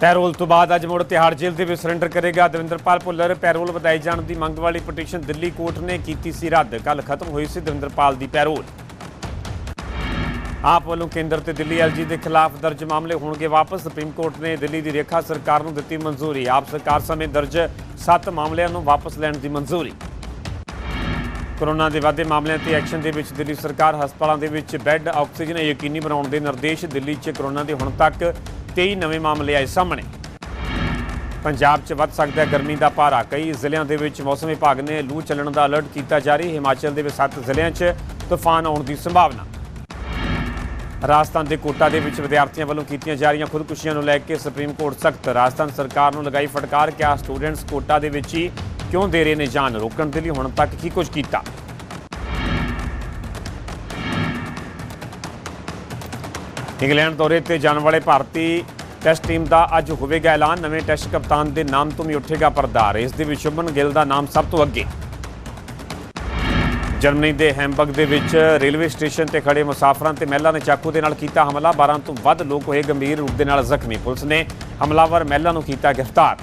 Parole ਤੋਂ ਬਾਅਦ ਅੱਜ ਮੁੜ ਤਿਹਾੜ ਜੇਲ੍ਹ ਦੇ ਵਿੱਚ ਸਰੈਂਡਰ ਕਰੇਗਾ ਦਵਿੰਦਰਪਾਲ ਭੁੱਲਰ। ਪੈਰੋਲ ਵਧਾਈ ਜਾਣ ਦੀ ਮੰਗ ਵਾਲੀ ਪਟੀਸ਼ਨ ਦਿੱਲੀ ਕੋਰਟ ਨੇ ਕੀਤੀ ਸੀ ਰੱਦ। ਕੱਲ ਖਤਮ ਹੋਈ ਸੀ ਦਵਿੰਦਰਪਾਲ ਦੀ ਪੈਰੋਲ। ਆਪ ਵੱਲੋਂ ਕੇਂਦਰ ਤੇ ਦਿੱਲੀ ਐਲਜੀ ਦੇ ਖਿਲਾਫ ਦਰਜ ਮਾਮਲੇ ਹੋਣਗੇ ਵਾਪਸ। ਸੁਪਰੀਮ ਕੋਰਟ ਨੇ ਦਿੱਲੀ ਦੀ ਰੇਖਾ ਸਰਕਾਰ ਨੂੰ ਦਿੱਤੀ ਮਨਜ਼ੂਰੀ। ਆਪ ਸਰਕਾਰ ਸਮੇਂ ਦਰਜ 7 ਮਾਮਲਿਆਂ ਨੂੰ ਵਾਪਸ ਲੈਣ ਦੀ ਮਨਜ਼ੂਰੀ। ਕੋਰੋਨਾ ਦੇ ਵਾਧੇ ਮਾਮਲਿਆਂ ਤੇ ਐਕਸ਼ਨ ਦੇ ਵਿੱਚ ਦਿੱਲੀ ਸਰਕਾਰ ਹਸਪਤਾਲਾਂ ਦੇ ਵਿੱਚ ਬੈੱਡ, ਆਕਸੀਜਨ ਯਕੀਨੀ ਬਣਾਉਣ ਦੇ ਨਿਰਦੇਸ਼। ਦਿੱਲੀ 'ਚ ਕੋਰੋਨਾ ਦੇ ਹੁਣ ਤੱਕ 23 ਨਵੇਂ ਮਾਮਲੇ ਆਏ ਸਾਹਮਣੇ। ਪੰਜਾਬ 'ਚ ਵੱਧ ਸਕਦਾ ਹੈ ਗਰਮੀ ਦਾ ਪਾਰਾ। ਕਈ ਜ਼ਿਲ੍ਹਿਆਂ ਦੇ ਵਿੱਚ ਮੌਸਮ ਵਿਭਾਗ ਨੇ ਲੂ ਚੱਲਣ ਦਾ ਅਲਰਟ ਕੀਤਾ ਜਾਰੀ। ਹਿਮਾਚਲ ਦੇ ਵਿੱਚ 7 ਜ਼ਿਲ੍ਹਿਆਂ 'ਚ ਤੂਫਾਨ ਆਉਣ ਦੀ ਸੰਭਾਵਨਾ। ਰਾਜਸਥਾਨ ਦੇ ਕੋਟਾ ਦੇ ਵਿੱਚ ਵਿਦਿਆਰਥੀਆਂ ਵੱਲੋਂ ਕੀਤੀਆਂ ਜਾ ਰਹੀਆਂ ਖੁਦਕੁਸ਼ੀਆਂ ਨੂੰ ਲੈ ਕੇ ਸੁਪਰੀਮ ਕੋਰਟ ਸਖਤ। ਰਾਜਸਥਾਨ ਸਰਕਾਰ ਨੂੰ ਲਗਾਈ ਫਟਕਾਰ। ਕਿ ਆ ਸਟੂਡੈਂਟਸ ਕੋਟਾ ਦੇ ਵਿੱਚ ਹੀ ਕਿਉਂ ਦੇ ਰਹੇ ਨੇ ਜਾਨ? ਰੋਕਣ ਦੇ ਲਈ ਹੁਣ ਤੱਕ ਕੀ ਕੁਝ ਕੀਤਾ? ਇੰਗਲੈਂਡ ਦੌਰੇ ਤੇ ਜਾਣ ਵਾਲੇ ਭਾਰਤੀ ਟੈਸਟ ਟੀਮ ਦਾ ਅੱਜ ਹੋਵੇਗਾ ਐਲਾਨ। ਨਵੇਂ ਟੈਸਟ ਕਪਤਾਨ ਦੇ ਨਾਮ ਤੋਂ ਵੀ ਉੱਠੇਗਾ ਪਰਦਾ ਰੇਸ ਦੇ ਵਿੱਚ ਸ਼ੁਭਮਨ ਗਿੱਲ ਦਾ ਨਾਮ ਸਭ ਤੋਂ ਅੱਗੇ। ਜਰਮਨੀ ਦੇ ਹੈਮਬਰਗ ਦੇ ਵਿੱਚ ਰੇਲਵੇ ਸਟੇਸ਼ਨ ਤੇ ਖੜੇ ਮੁਸਾਫਰਾਂ ਤੇ ਮਹਿਲਾ ਨੇ ਚਾਕੂ ਦੇ ਨਾਲ ਕੀਤਾ ਹਮਲਾ। 12 ਤੋਂ ਵੱਧ ਲੋਕ ਹੋਏ ਗੰਭੀਰ ਰੂਪ ਦੇ ਨਾਲ ਜ਼ਖਮੀ। ਪੁਲਿਸ ਨੇ ਹਮਲਾਵਰ ਮਹਿਲਾ ਨੂੰ ਕੀਤਾ ਗ੍ਰਿਫਤਾਰ।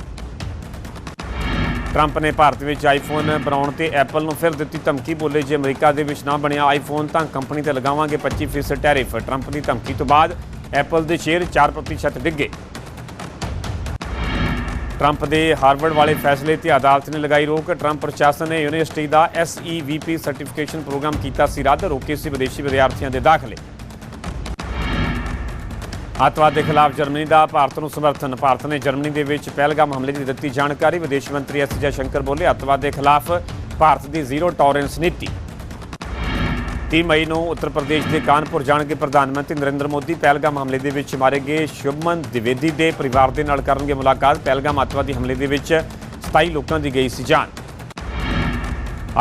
ਟਰੰਪ ਨੇ ਭਾਰਤ ਵਿੱਚ ਆਈਫੋਨ ਬਣਾਉਣ ਤੇ ਐਪਲ ਨੂੰ ਫਿਰ ਦਿੱਤੀ ਧਮਕੀ, ਬੋਲੇ ਜੇ ਅਮਰੀਕਾ ਦੇ ਵਿੱਚ ਨਾ ਬਣਿਆ ਆਈਫੋਨ ਤਾਂ ਕੰਪਨੀ ਤੇ ਲਗਾਵਾਂਗੇ 25% ਟੈਰਿਫ। ਟਰੰਪ ਦੀ ਧਮਕੀ ਤੋਂ ਬਾਅਦ ਐਪਲ ਦੇ ਸ਼ੇਅਰ 4% ਡਿੱਗੇ। ਟਰੰਪ ਦੇ ਹਾਰਵਰਡ ਵਾਲੇ ਫੈਸਲੇ ਤੇ ਅਦਾਲਤ ਨੇ ਲਗਾਈ ਰੋਕ। ਟਰੰਪ ਪ੍ਰਸ਼ਾਸਨ ਨੇ ਯੂਨੀਵਰਸਿਟੀ ਦਾ SEVP ਸਰਟੀਫਿਕੇਸ਼ਨ ਪ੍ਰੋਗਰਾਮ ਕੀਤਾ ਸੀ। ਰੱਦ, ਰੋਕੇ ਸੀ ਵਿਦੇਸ਼ੀ ਵਿਦਿਆਰਥੀਆਂ ਦੇ ਦਾਖਲੇ। ਅੱਤਵਾਦ ਦੇ ਖਿਲਾਫ ਜਰਮਨੀ ਦਾ ਭਾਰਤ ਨੂੰ ਸਮਰਥਨ। ਭਾਰਤ ਨੇ ਜਰਮਨੀ ਦੇ ਵਿੱਚ ਪਹਿਲਗਾਮ ਹਮਲੇ ਦੀ ਦਿੱਤੀ ਜਾਣਕਾਰੀ। ਵਿਦੇਸ਼ ਮੰਤਰੀ ਐਸ ਜੈਸ਼ੰਕਰ ਬੋਲੇ, ਅੱਤਵਾਦ ਦੇ ਖਿਲਾਫ ਭਾਰਤ ਦੀ ਜ਼ੀਰੋ ਟੋਲਰੈਂਸ ਨੀਤੀ। 30 ਮਈ ਨੂੰ ਉੱਤਰ ਪ੍ਰਦੇਸ਼ ਦੇ ਕਾਨਪੁਰ ਜਾਣਗੇ ਪ੍ਰਧਾਨ ਮੰਤਰੀ ਨਰਿੰਦਰ ਮੋਦੀ। ਪਹਿਲਗਾਮ ਹਮਲੇ ਦੇ ਵਿੱਚ ਮਾਰੇ ਗਏ ਸ਼ੁਭਮਨ ਦਿਵੇਦੀ ਦੇ ਪਰਿਵਾਰ ਦੇ ਨਾਲ ਕਰਨਗੇ ਮੁਲਾਕਾਤ। ਪਹਿਲਗਾਮ ਅੱਤਵਾਦੀ ਹਮਲੇ ਦੇ ਵਿੱਚ 27 ਲੋਕਾਂ ਦੀ ਗਈ ਸੀ ਜਾਨ।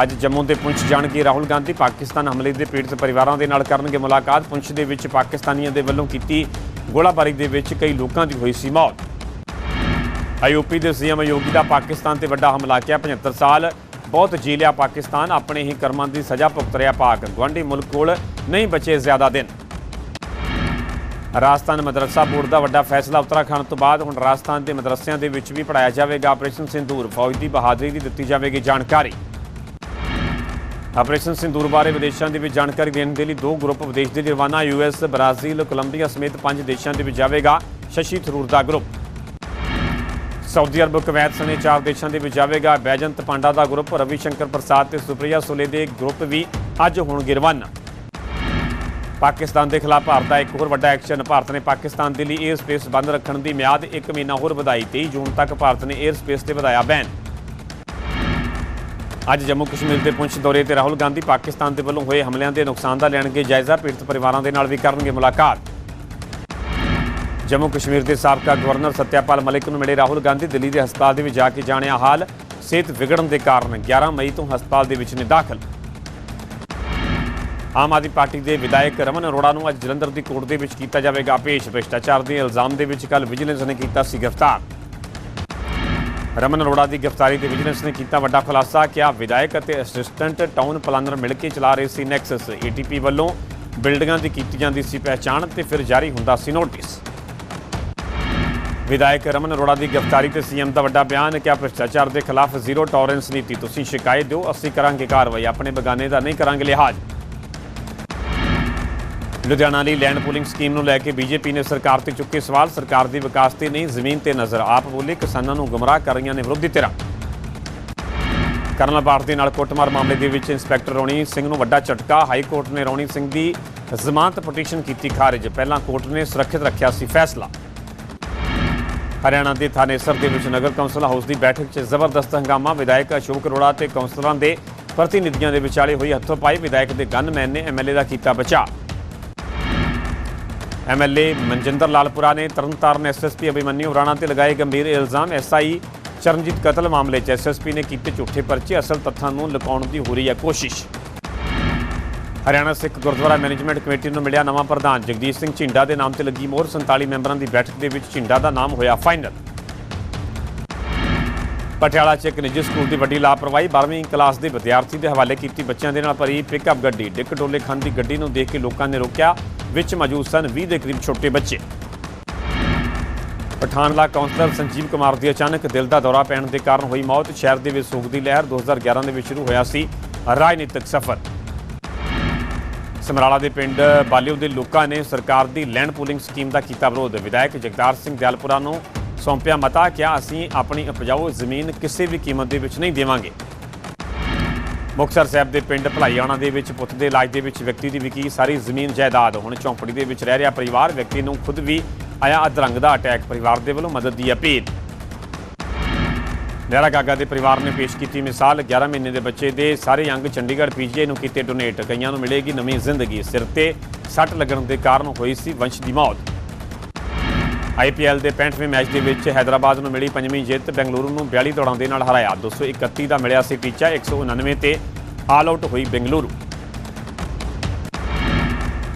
ਅੱਜ ਜੰਮੂ ਦੇ ਪੁੰਛ ਜਾਣਗੇ ਰਾਹੁਲ ਗਾਂਧੀ। ਪਾਕਿਸਤਾਨ ਹਮਲੇ ਦੇ ਪੀੜਤ ਪਰਿਵਾਰਾਂ ਦੇ ਨਾਲ ਕਰਨਗੇ ਮੁਲਾਕਾਤ। ਪੁੰਛ ਦੇ ਵਿੱਚ ਪਾਕਿਸਤਾਨੀਆਂ ਦੇ ਵੱਲੋਂ ਕੀਤੀ ਗੋਲਾਬਾਰੀ ਦੇ ਵਿੱਚ ਕਈ ਲੋਕਾਂ ਦੀ ਹੋਈ ਸੀ ਮੌਤ। ਆਈਓਪੀ ਦੇ ਸੀਐਮ ਯੋਗੀ ਦਾ ਪਾਕਿਸਤਾਨ ਤੇ ਵੱਡਾ ਹਮਲਾ, ਕਿਹਾ 75 ਸਾਲ ਬਹੁਤ ਜੀ ਲਿਆ ਪਾਕਿਸਤਾਨ, ਆਪਣੇ ਹੀ ਕਰਮਾਂ ਦੀ ਸਜ਼ਾ ਭੁਗਤ ਰਿਹਾ ਪਾਕ। ਗਵਾਂਢੀ ਮੁਲਕ ਕੋਲ ਨਹੀਂ ਬਚੇ ਜ਼ਿਆਦਾ ਦਿਨ। ਰਾਜਸਥਾਨ ਮਦਰਸਾ ਬੋਰਡ ਦਾ ਵੱਡਾ ਫੈਸਲਾ, ਉੱਤਰਾਖੰਡ ਤੋਂ ਬਾਅਦ ਹੁਣ ਰਾਜਸਥਾਨ ਦੇ ਮਦਰਸਿਆਂ ਦੇ ਵਿੱਚ ਵੀ ਪੜਾਇਆ ਜਾਵੇਗਾ। ਆਪਰੇਸ਼ਨ ਸਿੰਦੂਰ, ਫੌਜ ਦੀ ਬਹਾਦਰੀ ਦੀ ਦਿੱਤੀ ਜਾਵੇਗੀ ਜਾਣਕਾਰੀ। ਆਪਰੇਸ਼ਨ ਸਿੰਦੂਰ ਬਾਰੇ ਵਿਦੇਸ਼ਾਂ ਦੇ ਵਿੱਚ ਜਾਣਕਾਰੀ ਦੇਣ ਦੇ ਲਈ ਦੋ ਗਰੁੱਪ ਵਿਦੇਸ਼ ਦੇ ਲਈ ਰਵਾਨਾ ਯੂਐਸ ਬ੍ਰਾਜ਼ੀਲ, ਕੋਲੰਬੀਆ ਸਮੇਤ ਪੰਜ ਦੇਸ਼ਾਂ ਦੇ ਵਿੱਚ ਜਾਵੇਗਾ ਸ਼ਸ਼ੀ ਥਰੂਰ ਦਾ ਗਰੁੱਪ। ਸਾਊਦੀ ਅਰਬ, ਕਵੈਤ ਸਣੇ ਚਾਰ ਦੇਸ਼ਾਂ ਦੇ ਵਿੱਚ ਜਾਵੇਗਾ ਬੈਜੰਤ ਪਾਂਡਾ ਦਾ ਗਰੁੱਪ ਰਵੀ ਸ਼ੰਕਰ ਪ੍ਰਸਾਦ ਤੇ ਸੁਪ੍ਰਿਆ ਸੁਲੇ ਦੇ ਗਰੁੱਪ ਵੀ ਅੱਜ ਹੋਣਗੇ ਰਵਾਨਾ ਪਾਕਿਸਤਾਨ ਦੇ ਖਿਲਾਫ ਭਾਰਤ ਦਾ ਇੱਕ ਹੋਰ ਵੱਡਾ ਐਕਸ਼ਨ, ਭਾਰਤ ਨੇ ਪਾਕਿਸਤਾਨ ਦੇ ਲਈ 에ਅਰ ਸਪੇਸ ਬੰਦ ਰੱਖਣ ਦੀ ਮਿਆਦ 1 ਮਹੀਨਾ ਹੋਰ ਵਧਾਈ 23 ਜੂਨ ਤੱਕ ਭਾਰਤ ਨੇ 에ਅਰ ਸਪੇਸ ਤੇ ਵਧਾਇਆ ਬੈਨ। ਅੱਜ ਜੰਮੂ ਕਸ਼ਮੀਰ ਦੇ ਪੁੰਛ ਦੌਰੇ ਤੇ ਰਾਹੁਲ ਗਾਂਧੀ ਪਾਕਿਸਤਾਨ ਦੇ ਵੱਲੋਂ ਹੋਏ ਹਮਲਿਆਂ ਦੇ ਨੁਕਸਾਨ ਦਾ ਲੈਣਗੇ ਜਾਇਜ਼ਾ, ਪੀੜਤ ਪਰਿਵਾਰਾਂ ਦੇ ਨਾਲ ਵੀ ਕਰਨਗੇ ਮੁਲਾਕਾਤ। ਜੰਮੂ ਕਸ਼ਮੀਰ ਦੇ ਸਾਬਕਾ ਗਵਰਨਰ ਸਤਿਆਪਾਲ ਮਲਿਕ ਨੂੰ ਮਿਲੇ ਰਾਹੁਲ ਗਾਂਧੀ ਦਿੱਲੀ ਦੇ ਹਸਪਤਾਲ ਦੇ ਵਿੱਚ ਜਾ ਕੇ ਜਾਣਿਆ ਹਾਲ, ਸਿਹਤ ਵਿਗੜਨ ਦੇ ਕਾਰਨ 11 ਮਈ ਤੋਂ ਹਸਪਤਾਲ ਦੇ ਵਿੱਚ ਨੇ ਦਾਖਲ। ਆਮ ਆਦਮੀ ਪਾਰਟੀ ਦੇ ਵਿਧਾਇਕ ਰਮਨ ਅਰੋੜਾ ਨੂੰ ਅੱਜ ਜਲੰਧਰ ਦੀ ਕੋਰਟ ਦੇ ਵਿੱਚ ਕੀਤਾ ਜਾਵੇਗਾ ਪੇਸ਼। ਭ੍ਰਿਸ਼ਟਾਚਾਰ ਦੇ ਇਲਜ਼ਾਮ ਦੇ ਵਿੱਚ ਕੱਲ ਵਿਜੀਲੈਂਸ ਨੇ ਕੀਤਾ ਸੀ ਗ੍ਰਿਫਤਾਰ। ਰਮਨ ਅਰੋੜਾ ਦੀ ਗ੍ਰਿਫਤਾਰੀ ਤੇ ਵਿਜੀਲੈਂਸ ਨੇ ਕੀਤਾ ਵੱਡਾ ਖੁਲਾਸਾ। ਕਿ ਆ ਵਿਧਾਇਕ ਅਤੇ ਅਸਿਸਟੈਂਟ ਟਾਊਨ ਪਲਾਨਰ ਮਿਲ ਕੇ ਚਲਾ ਰਹੇ ਸੀ ਨੈਕਸਸ। ਏਟੀਪੀ ਵੱਲੋਂ ਬਿਲਡਿੰਗਾਂ ਦੀ ਕੀਤੀ ਜਾਂਦੀ ਸੀ ਪਹਿਚਾਣ ਤੇ ਫਿਰ ਜਾਰੀ ਹੁੰਦਾ ਸੀ ਨੋਟਿਸ। ਵਿਧਾਇਕ ਰਮਨ ਅਰੋੜਾ ਦੀ ਗ੍ਰਿਫਤਾਰੀ ਤੇ ਸੀਐਮ ਦਾ ਵੱਡਾ ਬਿਆਨ। ਕਿ ਆ ਭ੍ਰਿਸ਼ਟਾਚਾਰ ਦੇ ਖਿਲਾਫ ਜ਼ੀਰੋ ਟੋਲਰੈਂਸ ਨੀਤੀ, ਤੁਸੀਂ ਸ਼ਿਕਾਇਤ ਦਿਓ, ਅਸੀਂ ਕਰਾਂਗੇ ਕਾਰਵਾਈ। ਆਪਣੇ ਬਗਾਨੇ ਦਾ ਨਹੀਂ ਕਰਾਂਗੇ ਲਿਹਾਜ਼। ਲੁਧਿਆਣਾ ਲਈ ਲੈਂਡ ਪੂਲਿੰਗ ਸਕੀਮ ਨੂੰ ਲੈ ਕੇ ਬੀਜੇਪੀ ਨੇ ਸਰਕਾਰ ਤੇ ਚੁੱਕੇ ਸਵਾਲ। ਸਰਕਾਰ ਦੀ ਵਿਕਾਸ ਤੇ ਨਹੀਂ, ਜ਼ਮੀਨ ਤੇ ਨਜ਼ਰ। ਆਪ ਬੋਲੇ, ਕਿਸਾਨਾਂ ਨੂੰ ਗੁੰਮਰਾਹ ਕਰ ਰਹੀਆਂ ਨੇ ਵਿਰੋਧੀ ਧਿਰਾਂ। ਕਰਨਲ ਬਾੜ ਦੇ ਨਾਲ ਕੁੱਟਮਾਰ ਮਾਮਲੇ ਦੇ ਵਿੱਚ ਇੰਸਪੈਕਟਰ ਰੌਣੀ ਸਿੰਘ ਨੂੰ ਵੱਡਾ ਝਟਕਾ। ਹਾਈ ਕੋਰਟ ਨੇ ਰੌਣੀ ਸਿੰਘ ਦੀ ਜ਼ਮਾਨਤ ਪਟੀਸ਼ਨ ਕੀਤੀ ਖਾਰਜ। ਪਹਿਲਾਂ ਕੋਰਟ ਨੇ ਸੁਰੱਖਿਅਤ ਰੱਖਿਆ ਸੀ ਫੈਸਲਾ। ਹਰਿਆਣਾ ਦੇ ਥਾਨੇਸਰ ਦੇ ਵਿੱਚ ਨਗਰ ਕੌਂਸਲ ਹਾਊਸ ਦੀ ਬੈਠਕ 'ਚ ਜ਼ਬਰਦਸਤ ਹੰਗਾਮਾ। ਵਿਧਾਇਕ ਅਸ਼ੋਕ ਅਰੋੜਾ ਤੇ ਕੌਂਸਲਰਾਂ ਦੇ ਪ੍ਰਤੀਨਿਧੀਆਂ ਦੇ ਵਿਚਾਲੇ ਹੋਈ ਹੱਥੋਂ-ਪਾਈ ਵਿਧਾਇਕ ਦੇ ਗਨਮੈਨ ਨੇ ਐਮਐਲਏ ਦਾ ਕੀਤਾ ਬਚਾਅ। ਐਮਐਲਏ ਮਨਜਿੰਦਰ ਲਾਲਪੁਰਾ ਨੇ ਤਰਨਤਾਰਨ ਐਸਐਸਪੀ ਅਭਿਮਨਿਊ ਰਾਣਾ ਤੇ ਲਗਾਏ ਗੰਭੀਰ ਇਲਜ਼ਾਮ। ਐਸਆਈ ਚਰਨਜੀਤ ਕਤਲ ਮਾਮਲੇ 'ਚ ਐਸਐਸਪੀ ਨੇ ਕੀਤੇ ਝੂਠੇ ਪਰਚੇ, ਅਸਲ ਤੱਥਾਂ ਨੂੰ ਲੁਕਾਉਣ ਦੀ ਹੋ ਰਹੀ ਹੈ ਕੋਸ਼ਿਸ਼। ਹਰਿਆਣਾ ਸਿੱਖ ਗੁਰਦੁਆਰਾ ਮੈਨੇਜਮੈਂਟ ਕਮੇਟੀ ਨੂੰ ਮਿਲਿਆ ਨਵਾਂ ਪ੍ਰਧਾਨ। ਜਗਦੀਸ਼ ਸਿੰਘ ਝਿੰਡਾ ਦੇ ਨਾਮ ਤੇ ਲੱਗੀ ਮੋਹਰ। 47 ਮੈਂਬਰਾਂ ਦੀ ਬੈਠਕ ਦੇ ਵਿੱਚ ਝਿੰਡਾ ਦਾ ਨਾਮ ਹੋਇਆ ਫਾਈਨਲ। ਪਟਿਆਲਾ 'ਚ ਇੱਕ ਨਿੱਜੀ ਸਕੂਲ ਦੀ ਵੱਡੀ ਲਾਪਰਵਾਹੀ। 12ਵੀਂ ਕਲਾਸ ਦੇ ਵਿਦਿਆਰਥੀ ਦੇ ਹਵਾਲੇ ਕੀਤੀ ਬੱਚਿਆਂ ਦੇ ਨਾਲ ਭਰੀ ਪਿਕਅਪ ਗੱਡੀ। ਡਿੱਕ ਡੋਲੇ ਖਾਨ ਦੀ ਗੱਡੀ ਨੂੰ ਦੇਖ ਕੇ ਲੋਕਾਂ ਨੇ ਰੋਕਿਆ। ਵਿੱਚ ਮੌਜੂਦ ਸਨ 20 ਦੇ ਕਰੀਬ ਛੋਟੇ ਬੱਚੇ। ਪਠਾਨਲਾ ਕਾਉਂਸਲਰ ਸੰਜੀਵ ਕੁਮਾਰ ਦੀ ਅਚਾਨਕ ਦਿਲ ਦਾ ਦੌਰਾ ਪੈਣ ਦੇ ਕਾਰਨ ਹੋਈ ਮੌਤ ਸ਼ਹਿਰ ਦੇ ਵਿੱਚ ਸੋਗ ਦੀ ਲਹਿਰ 2011 ਦੇ ਵਿੱਚ ਸ਼ੁਰੂ ਹੋਇਆ ਸੀ ਰਾਜਨੀਤਿਕ ਸਫ਼ਰ। ਸਮਰਾਲਾ ਦੇ ਪਿੰਡ ਬਾਲਿਓ ਦੇ ਲੋਕਾਂ ਨੇ ਸਰਕਾਰ ਦੀ ਲੈਂਡ ਪੂਲਿੰਗ ਸਕੀਮ ਦਾ ਕੀਤਾ ਵਿਰੋਧ। ਵਿਧਾਇਕ ਜਗਤਾਰ ਸਿੰਘ ਦਿਆਲਪੁਰਾ ਨੂੰ ਸੌਂਪਿਆ ਮਤਾ, ਕਿਹਾ, ਅਸੀਂ ਆਪਣੀ ਉਪਜਾਊ ਜ਼ਮੀਨ ਕਿਸੇ ਵੀ ਕੀਮਤ ਦੇ ਵਿੱਚ ਨਹੀਂ ਦੇਵਾਂਗੇ। ਮੁਕਤਸਰ ਸਾਹਿਬ ਦੇ ਪਿੰਡ ਭਲਾਈਆਣਾ ਦੇ ਵਿੱਚ ਪੁੱਤ ਦੇ ਇਲਾਜ ਦੇ ਵਿੱਚ ਵਿਅਕਤੀ ਦੀ ਵਿਕੀ ਸਾਰੀ ਜ਼ਮੀਨ ਜਾਇਦਾਦ। ਹੁਣ ਝੌਂਪੜੀ ਦੇ ਵਿੱਚ ਰਹਿ ਰਿਹਾ ਪਰਿਵਾਰ, ਵਿਅਕਤੀ ਨੂੰ ਖੁਦ ਵੀ ਆਇਆ ਅਧਰੰਗ ਦਾ ਅਟੈਕ। ਪਰਿਵਾਰ ਦੇ ਵੱਲੋਂ ਮਦਦ ਦੀ ਅਪੀਲ। ਨਹਿਰਾ ਗਾਗਾ ਦੇ ਪਰਿਵਾਰ ਨੇ ਪੇਸ਼ ਕੀਤੀ ਮਿਸਾਲ। 11 ਮਹੀਨੇ ਦੇ ਬੱਚੇ ਦੇ ਸਾਰੇ ਅੰਗ ਚੰਡੀਗੜ੍ਹ ਪੀਜੀਆਈ ਨੂੰ ਕੀਤੇ ਡੋਨੇਟ। ਕਈਆਂ ਨੂੰ ਮਿਲੇਗੀ ਨਵੀਂ ਜ਼ਿੰਦਗੀ। ਸਿਰ ਤੇ ਸੱਟ ਲੱਗਣ ਦੇ ਕਾਰਨ ਹੋਈ ਸੀ ਵੰਸ਼ ਦੀ ਮੌਤ। ਆਈਪੀਐਲ ਦੇ 65ਵੇਂ ਮੈਚ ਦੇ ਵਿੱਚ ਹੈਦਰਾਬਾਦ ਨੂੰ ਮਿਲੀ ਪੰਜਵੀਂ ਜਿੱਤ, ਬੈਂਗਲੁਰੂ ਨੂੰ 42 ਦੌੜਾਂ ਦੇ ਨਾਲ ਹਰਾਇਆ। 231 ਦਾ ਮਿਲਿਆ ਸੀ ਟੀਚਾ 199 ਤੇ ਆਲ ਆਊਟ ਹੋਈ ਬੈਂਗਲੁਰੂ।